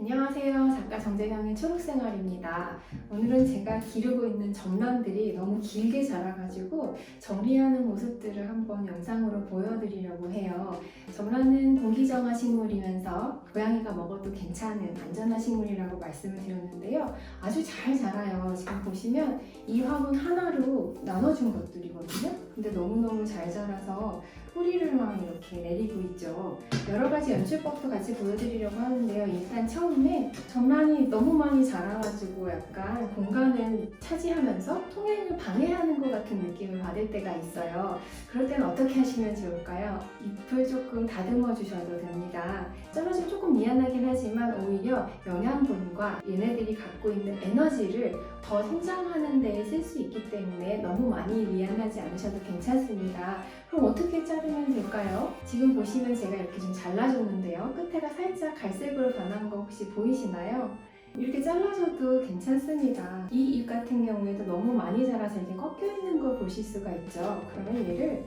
안녕하세요. 작가 정재경의 초록생활입니다. 오늘은 제가 기르고 있는 전란들이 너무 길게 자라가지고 정리하는 모습들을 한번 영상으로 보여드리려고 해요. 전란은 공기정화 식물이면서 고양이가 먹어도 괜찮은 안전한 식물이라고 말씀을 드렸는데요. 아주 잘 자라요. 지금 보시면 이 화분 하나로 나눠준 것들이거든요. 근데 너무너무 잘 자라서 뿌리를 막 이렇게 내리고 있죠. 여러 가지 연출법도 같이 보여드리려고 하는데요. 일단 처음 에 전란이 너무 많이 자라가지고 약간 공간을 차지하면서 통행을 방해하는 것 같은 느낌을 받을 때가 있어요. 그럴 때는 어떻게 하시면 좋을까요? 잎을 조금 다듬어 주셔도 됩니다. 잘라주면 조금 미안하긴 하지만 오히려 영양분과 얘네들이 갖고 있는 에너지를 더 성장하는 데에 쓸 수 있기 때문에 너무 많이 미안하지 않으셔도 괜찮습니다. 그럼 어떻게 자르면 될까요? 지금 보시면 제가 이렇게 좀 잘라줬는데요. 끝에가 살짝 갈색으로 변한 거 혹시 보이시나요? 이렇게 잘라줘도 괜찮습니다. 이 잎 같은 경우에도 너무 많이 자라서 이렇게 꺾여 있는 걸 보실 수가 있죠. 그러면 얘를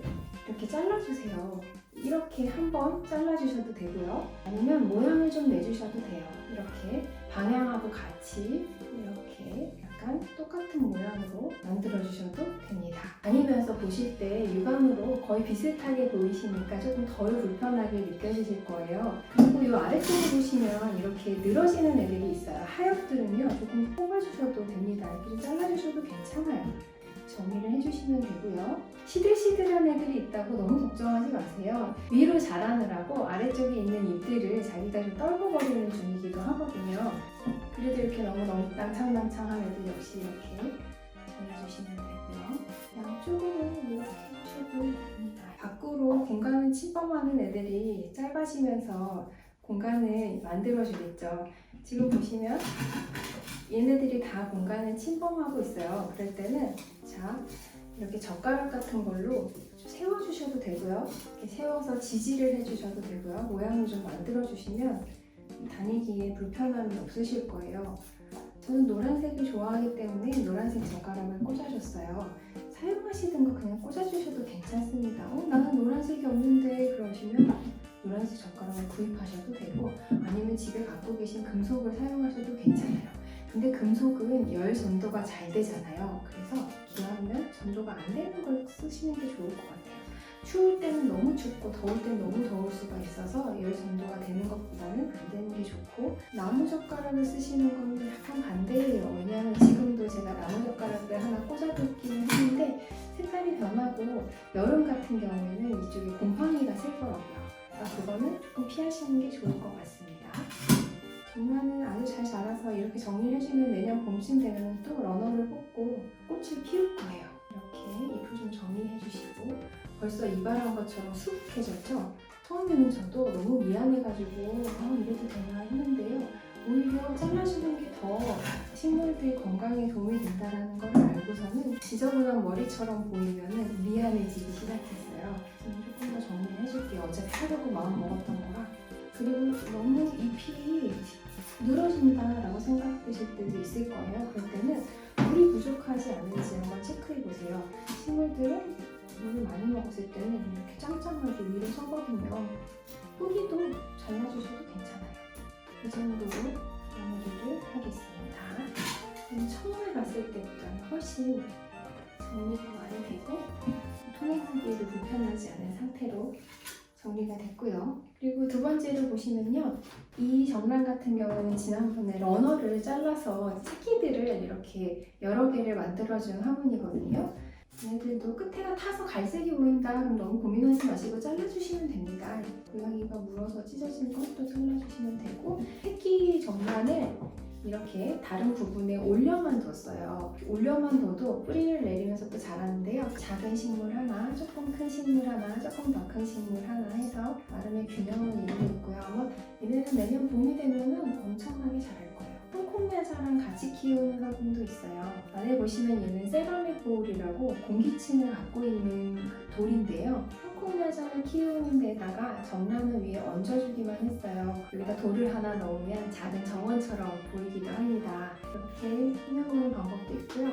이렇게 잘라주세요. 이렇게 한번 잘라주셔도 되고요. 아니면 모양을 좀 내주셔도 돼요. 이렇게 방향하고 같이 이렇게 약간 똑같은 모양으로 만들어주셔도 됩니다. 다니면서 보실 때 육안으로 거의 비슷하게 보이시니까 조금 덜 불편하게 느껴지실 거예요. 그리고 이 아래쪽에 보시면 이렇게 늘어지는 애들이 있어요. 하엽들은요 조금 뽑아주셔도 됩니다. 이렇게 좀 잘라주셔도 괜찮아요. 정리를 해주시면 되고요. 시들시들한 애들이 있다고 너무 걱정하지 마세요. 위로 자라느라고 아래쪽에 있는 잎들을 자기가 좀 떨궈버리는 중이기도 하거든요. 그래도 이렇게 너무 낭창낭창한 애들 역시 이렇게 잘라주시면 되고요. 양쪽으로 이렇게 해주셔도 됩니다. 밖으로 공간을 침범하는 애들이 짧아지면서 공간을 만들어주겠죠. 지금 보시면 얘네들이 다 공간을 침범하고 있어요. 그럴 때는 자 이렇게 젓가락 같은 걸로 좀 세워주셔도 되고요. 이렇게 세워서 지지를 해주셔도 되고요. 모양을 좀 만들어주시면 다니기에 불편함이 없으실 거예요. 저는 노란색을 좋아하기 때문에 노란색 젓가락을 꽂아줬어요. 사용하시던 거 그냥 꽂아주셔도 괜찮습니다. 어, 나는 노란색이 없는데 그러시면 노란색 젓가락을 구입하셔도 되고 아니면 집에 갖고 계신 금속을 사용하셔도 괜찮아요. 근데 금속은 열 전도가 잘 되잖아요. 그래서 기왕이면 전도가 안 되는 걸 쓰시는 게 좋을 것 같아요. 추울 때는 너무 춥고 더울 때는 너무 더울 수가 있어서 열 전도가 되는 것보다는 안 되는 게 좋고 나무 젓가락을 쓰시는 건 약간 반대예요. 왜냐하면 지금도 제가 나무 젓가락을 하나 꽂아뒀기는 했는데 색깔이 변하고 여름 같은 경우에는 이쪽에 곰팡이가 슬더라고요. 그래서 그거는 조금 피하시는 게 좋을 것 같습니다. 정말은 아주 잘 자라서 이렇게 정리를 해주면 내년 봄쯤 되면 또 러너를 뽑고 꽃을 피울 거예요. 이렇게 잎을 좀 정리해 주시고 벌써 이발한 것처럼 수북해졌죠? 처음에는 저도 너무 미안해가지고 아 이래도 되나 했는데요. 오히려 잘라주는 게 더 식물들 건강에 도움이 된다는 걸 알고서는 지저분한 머리처럼 보이면 미안해지기 시작했어요. 해줄게요. 어차피 하려고 마음 먹었던 거라. 그리고 너무 잎이 늘어진다라고 생각되실 때도 있을 거예요. 그럴 때는 물이 부족하지 않은지 한번 체크해 보세요. 식물들은 물을 많이 먹었을 때는 이렇게 짱짱하게 위로 서거든요. 뿌리도 잘라주셔도 괜찮아요. 이 정도로 마무리를 하겠습니다. 처음에 봤을 때보다는 훨씬 정리가 많이 되고 통행하기에도 불편하지 않은 상태로 정리가 됐고요. 그리고 두 번째로 보시면요. 이 정란 같은 경우는 지난번에 러너를 잘라서 새끼들을 이렇게 여러 개를 만들어준 화분이거든요. 얘네들도 끝에가 타서 갈색이 보인다 그럼 너무 고민하지 마시고 잘라주시면 됩니다. 고양이가 물어서 찢어진 것도 잘라주시면 되고 새끼 정란을 이렇게 다른 부분에 올려만 뒀어요. 올려만 둬도 뿌리를 내리면서 또 자라는데요. 작은 식물 하나, 조금 큰 식물 하나, 조금 더 큰 식물 하나 해서 나름의 균형을 이루고 있고요. 얘네는 내년 봄이 되면은 엄청나게 거예요. 홍콩야자랑 같이 키우는 화분도 있어요. 안에 보시면 얘는 세라믹 볼이라고 공기층을 갖고 있는 그 돌인데요. 홍콩야자를 키우는 데다가 정란을 위에 얹어주기만 했어요. 여기다 돌을 하나 넣으면 작은 정원처럼 보이기도 합니다. 이렇게 꾸며보는 방법도 있고요.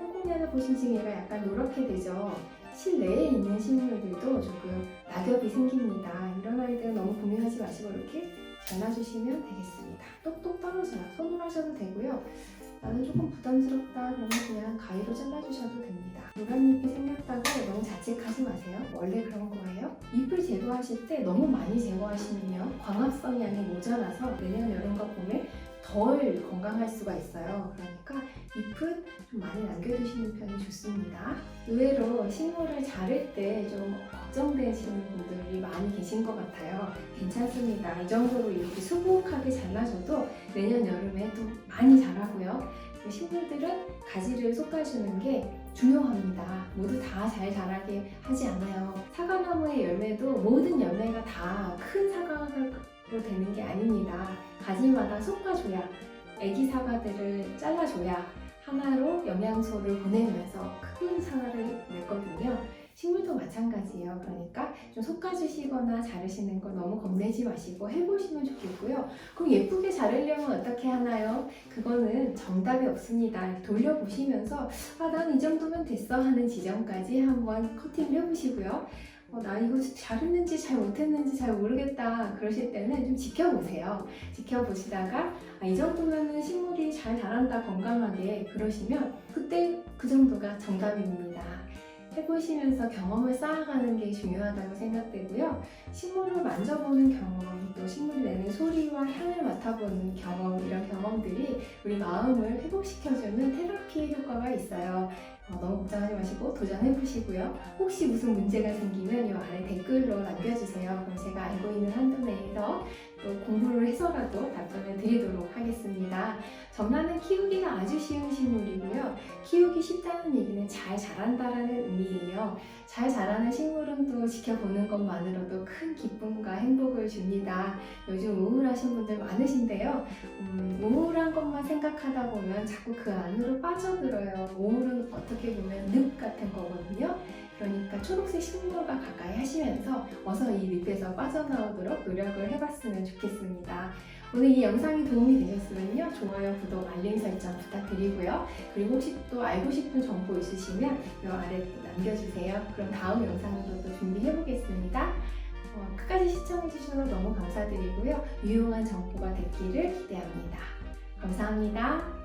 홍콩야자 보신 지금 얘가 약간 노랗게 되죠. 실내에 있는 식물들도 조금 낙엽이 생깁니다. 이런 아이들은 너무 고민하지 마시고 이렇게 잘라주시면 되겠습니다. 똑똑 썰어서 손으로 하셔도 되고요. 나는 조금 부담스럽다 그러면 그냥 가위로 잘라주셔도 됩니다. 노란잎이 생겼다고 너무 자책하지 마세요. 원래 그런 거예요. 잎을 제거하실 때 너무 많이 제거하시면 광합성이 아닌 모자라서 내년 여름과 봄에 덜 건강할 수가 있어요. 그러니까 잎은 좀 많이 남겨두시는 편이 좋습니다. 의외로 식물을 자를 때 좀 걱정되시는 분들이 많이 계신 것 같아요. 괜찮습니다. 이 정도로 이렇게 수북하게 잘라줘도 내년 여름에 또 많이 자라고요. 식물들은 가지를 솎아주는 게 중요합니다. 모두 다 잘 자라게 하지 않아요. 사과나무의 열매도 모든 열매가 다 큰 사과 로 되는 게 아닙니다. 가지마다 솎아줘야 애기 사과들을 잘라줘야 하나로 영양소를 보내면서 큰 사과를 냈거든요. 식물도 마찬가지예요. 그러니까 좀 솎아주시거나 자르시는 거 너무 겁내지 마시고 해보시면 좋겠고요. 그럼 예쁘게 자르려면 어떻게 하나요? 그거는 정답이 없습니다. 돌려보시면서 아, 난 이 정도면 됐어 하는 지점까지 한번 커팅을 해보시고요. 어, 나 이거 잘했는지 잘 못했는지 잘 모르겠다 그러실 때는 좀 지켜보세요. 지켜보시다가 아, 이 정도면은 식물이 잘 자란다 건강하게 그러시면 그때 그 정도가 정답입니다. 해보시면서 경험을 쌓아가는 게 중요하다고 생각되고요. 식물을 만져보는 경험, 또 식물이 내는 소리와 향을 맡아보는 경험, 이런 경험 들이 우리 마음을 회복시켜주는 테라피의 효과가 있어요. 어, 너무 걱정하지 마시고 도전해보시고요. 혹시 무슨 문제가 생기면 이 아래 댓글로 남겨주세요. 그럼 제가 알고 있는 한도 내에서 또 공부를 해서라도 답변을 드리도록 하겠습니다. 전란은 키우기가 아주 쉬운 식물이고요. 키우기 쉽다는 얘기는 잘 자란다라는 의미예요. 잘 자라는 식물은 또 지켜보는 것만으로도 큰 기쁨과 행복을 줍니다. 요즘 우울하신 분들 많으신데요. 음, 한 것만 생각하다 보면 자꾸 그 안으로 빠져들어요. 우울은 어떻게 보면 늪 같은 거거든요. 그러니까 초록색 식물과 가까이 하시면서 어서 이 늪에서 빠져나오도록 노력을 해봤으면 좋겠습니다. 오늘 이 영상이 도움이 되셨으면요. 좋아요, 구독, 알림 설정 부탁드리고요. 그리고 혹시 또 알고 싶은 정보 있으시면 이 아래 또 남겨주세요. 그럼 다음 영상으로 또 준비해 보겠습니다. 어, 끝까지 시청해주셔서 너무 감사드리고요. 유용한 정보가 됐기를 기대합니다. 감사합니다.